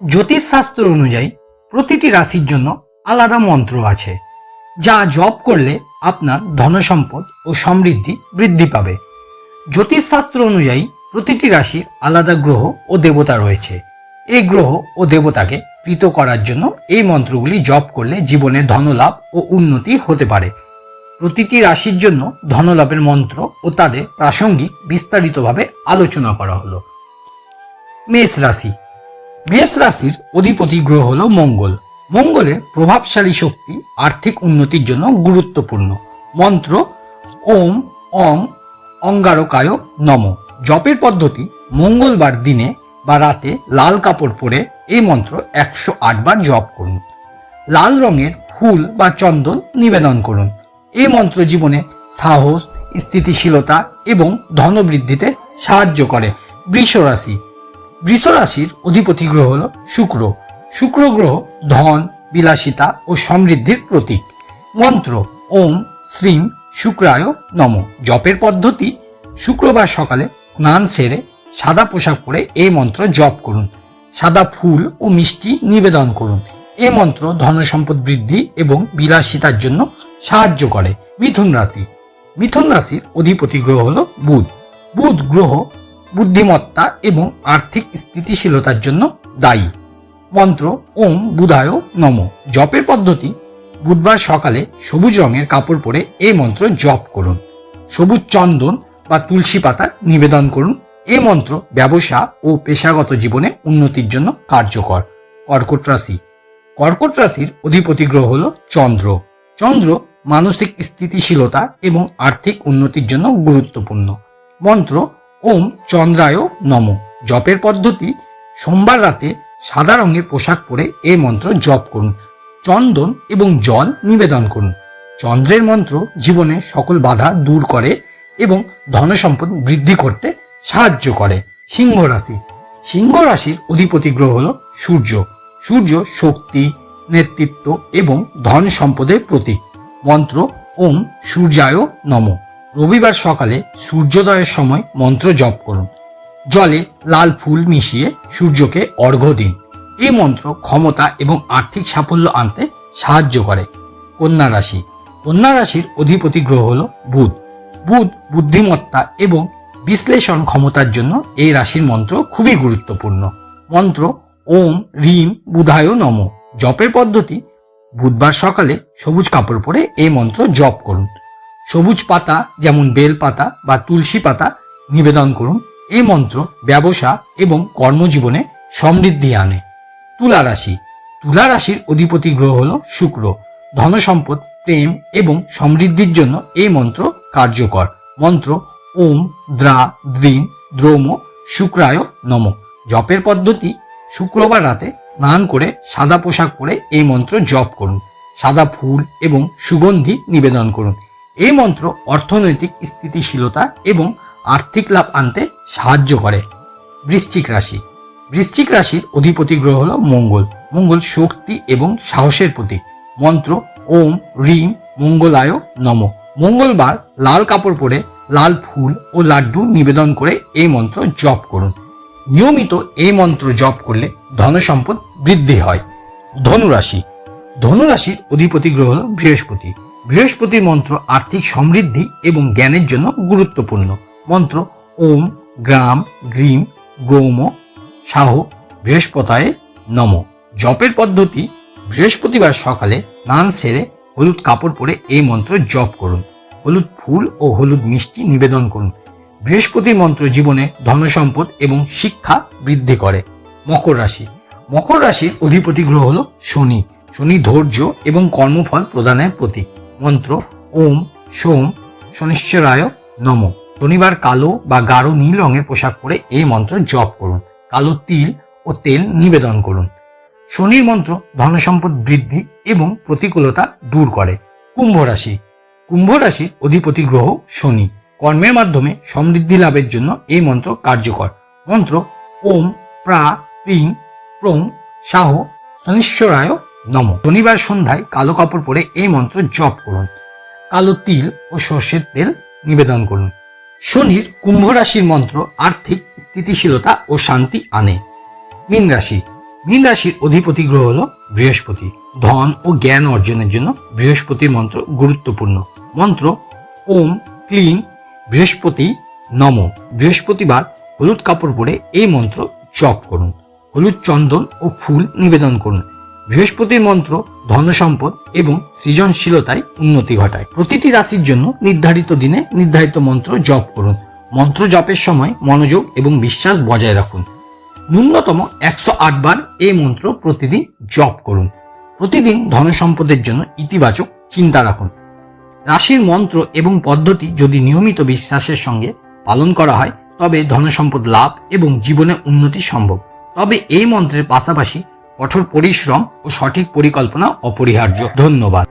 জ্যোতিষশাস্ত্র অনুযায়ী প্রতিটি রাশির জন্য আলাদা মন্ত্র আছে, যা জপ করলে আপনার ধনসম্পদ ও সমৃদ্ধি বৃদ্ধি পাবে। জ্যোতিষশাস্ত্র অনুযায়ী প্রতিটি রাশির আলাদা গ্রহ ও দেবতা রয়েছে। এই গ্রহ ও দেবতাকে প্রীত করার জন্য এই মন্ত্রগুলি জপ করলে জীবনে ধনলাভ ও উন্নতি হতে পারে। প্রতিটি রাশির জন্য ধনলাভের মন্ত্র ও তাদের প্রাসঙ্গিক বিস্তারিতভাবে আলোচনা করা হলো। মেষ রাশি মেষ রাশির অধিপতি গ্রহ হল মঙ্গল। মঙ্গলের প্রভাবশালী শক্তি, আর্থিক উন্নতির জন্য গুরুত্বপূর্ণ। মন্ত্র, ওম, অং, অঙ্গারকায় নম। জপের পদ্ধতি, মঙ্গলবার দিনে বা রাতে লাল কাপড় পরে এই মন্ত্র একশো আটবার জপ করুন। লাল রঙের ফুল বা চন্দন নিবেদন করুন। এই মন্ত্র জীবনে সাহস, স্থিতিশীলতা এবং ধনবৃদ্ধিতে সাহায্য করে। বৃষ রাশি বৃষ রাশির অধিপতি গ্রহ হল শুক্র। শুক্র গ্রহ ধন, বিলাসিতা ও সমৃদ্ধির প্রতীক। মন্ত্র, ওম, শ্রীম, শুক্রায় নম। জপের পদ্ধতি, শুক্রবার সকালে স্নান সেরে সাদা পোশাক পরে এই মন্ত্র জপ করুন। সাদা ফুল ও মিষ্টি নিবেদন করুন। এ মন্ত্র ধনসম্পদ বৃদ্ধি এবং বিলাসিতার জন্য সাহায্য করে। মিথুন রাশি। মিথুন রাশির অধিপতি গ্রহ হল বুধ। বুধ গ্রহ বুদ্ধিমত্তা এবং আর্থিক স্থিতিশীলতার জন্য দায়ী। মন্ত্র, ওম বুধায় নম। জপের পদ্ধতি, বুধবার সকালে সবুজ রঙের কাপড় পরে এই মন্ত্র জপ করুন। সবুজ চন্দন বা তুলসী পাতা নিবেদন করুন। এই মন্ত্র ব্যবসা ও পেশাগত জীবনে উন্নতির জন্য কার্যকর। কর্কট রাশি, কর্কট রাশির অধিপতি গ্রহ হল চন্দ্র। চন্দ্র মানসিক স্থিতিশীলতা এবং আর্থিক উন্নতির জন্য গুরুত্বপূর্ণ। মন্ত্র ওম চন্দ্রায় নম। জপের পদ্ধতি, সোমবার রাতে সাদা রঙের পোশাক পরে এই মন্ত্র জপ করুন। চন্দন এবং জল নিবেদন করুন। চন্দ্রের মন্ত্র জীবনে সকল বাধা দূর করে এবং ধনসম্পদ বৃদ্ধি করতে সাহায্য করে। সিংহ রাশি। সিংহ রাশির অধিপতি গ্রহ হল সূর্য। সূর্য শক্তি, নেতৃত্ব এবং ধন সম্পদের প্রতীক। মন্ত্র ওম সূর্যায় নম। রবিবার সকালে সূর্যোদয়ের সময় মন্ত্র জপ করুন। জলে লাল ফুল মিশিয়ে সূর্যকে অর্ঘ্য দিন। এই মন্ত্র ক্ষমতা এবং আর্থিক সাফল্য আনতে সাহায্য করে। কন্যা রাশি। কন্যা রাশির অধিপতি গ্রহ হল বুধ। বুধ বুদ্ধিমত্তা এবং বিশ্লেষণ ক্ষমতার জন্য এই রাশির মন্ত্র খুবই গুরুত্বপূর্ণ। মন্ত্র ওম, রিম, বুধায় নম। জপের পদ্ধতি বুধবার সকালে সবুজ কাপড় পরে এই মন্ত্র জপ করুন। সবুজ পাতা, যেমন বেল পাতা বা তুলসী পাতা, নিবেদন করুন। এই মন্ত্র ব্যবসা এবং কর্মজীবনে সমৃদ্ধি আনে। তুলা রাশি। তুলা রাশির অধিপতি গ্রহ হল শুক্র। ধনসম্পদ, প্রেম এবং সমৃদ্ধির জন্য এই মন্ত্র কার্যকর। মন্ত্র, ওম, দ্রা, দ্রিন, দ্রোম, শুক্রায় নম। জপের পদ্ধতি, শুক্রবার রাতে স্নান করে সাদা পোশাক পরে এই মন্ত্র জপ করুন। সাদা ফুল এবং সুগন্ধি নিবেদন করুন। এই মন্ত্র অর্থনৈতিক স্থিতিশীলতা এবং আর্থিক লাভ আনতে সাহায্য করে। বৃশ্চিক রাশি। বৃশ্চিক রাশির অধিপতি গ্রহ হল মঙ্গল। মঙ্গল শক্তি এবং সাহসের প্রতীক। মন্ত্র ওম রিম মঙ্গলায় নম। মঙ্গলবার লাল কাপড় পরে লাল ফুল ও লাড্ডু নিবেদন করে এই মন্ত্র জপ করুন। নিয়মিত এই মন্ত্র জপ করলে ধনসম্পদ বৃদ্ধি হয়। ধনুরাশি। ধনুরাশির অধিপতি গ্রহ হল বৃহস্পতি। বৃহস্পতির মন্ত্র আর্থিক সমৃদ্ধি এবং জ্ঞানের জন্য গুরুত্বপূর্ণ। মন্ত্র, ওম, গ্রাম, গ্রীম, গৌম, সাহ, বৃহস্পতায় নম। জপের পদ্ধতি, বৃহস্পতিবার সকালে স্নান সেরে হলুদ কাপড় পরে এই মন্ত্র জপ করুন। হলুদ ফুল ও হলুদ মিষ্টি নিবেদন করুন। বৃহস্পতির মন্ত্র জীবনে ধনসম্পদ এবং শিক্ষা বৃদ্ধি করে। মকর রাশি। মকর রাশির অধিপতি গ্রহ হল শনি। শনি ধৈর্য এবং কর্মফল প্রদানের প্রতীক। মন্ত্র, ওম, সোম, শনিশ্চরায় নম। শনিবার কালো বা গাঢ় নীল রঙের পোশাক পরে এই মন্ত্র জপ করুন। কালো তিল ও তেল নিবেদন করুন। শনির মন্ত্র ধনসম্পদ বৃদ্ধি এবং প্রতিকূলতা দূর করে। কুম্ভ রাশি। কুম্ভ রাশির অধিপতি গ্রহ শনি। কর্মের মাধ্যমে সমৃদ্ধি লাভের জন্য এই মন্ত্র কার্যকর। মন্ত্র, ওম, প্রা প্রিং প্রং, সাহ শনিশ্বরায় নম। শনিবার সন্ধ্যায় কালো কাপড় পরে এই মন্ত্র জপ করুন। কালো তিল ও সর্ষের তেল নিবেদন করুন। শনির কুম্ভ রাশির মন্ত্র আর্থিক স্থিতিশীলতা ও শান্তি আনে। মীন রাশি। মীন রাশির অধিপতি গ্রহ হল বৃহস্পতি। ধন ও জ্ঞান অর্জনের জন্য বৃহস্পতির মন্ত্র গুরুত্বপূর্ণ। মন্ত্র, ওম, ক্লিং, বৃহস্পতি, নম। বৃহস্পতিবার হলুদ কাপড় পরে এই মন্ত্র জপ করুন। হলুদ চন্দন ও ফুল নিবেদন করুন। বৃহস্পতির মন্ত্র, ধনসম্পদ এবং সৃজনশীলতায় উন্নতি ঘটায়। প্রতিটি রাশির জন্য নির্ধারিত দিনে নির্ধারিত মন্ত্র জপ করুন। মন্ত্র জপের সময় মনোযোগ এবং বিশ্বাস বজায় রাখুন। ন্যূনতম একশো বার এই মন্ত্র প্রতিদিন জপ করুন। প্রতিদিন ধনসম্পদের জন্য ইতিবাচক চিন্তা রাখুন। রাশির মন্ত্র এবং পদ্ধতি যদি নিয়মিত বিশ্বাসের সঙ্গে পালন করা হয়, তবে ধনসম্পদ লাভ এবং জীবনে উন্নতি সম্ভব। তবে এই মন্ত্রের পাশাপাশি কঠোর পরিশ্রম ও সঠিক পরিকল্পনা অপরিহার্য। ধন্যবাদ।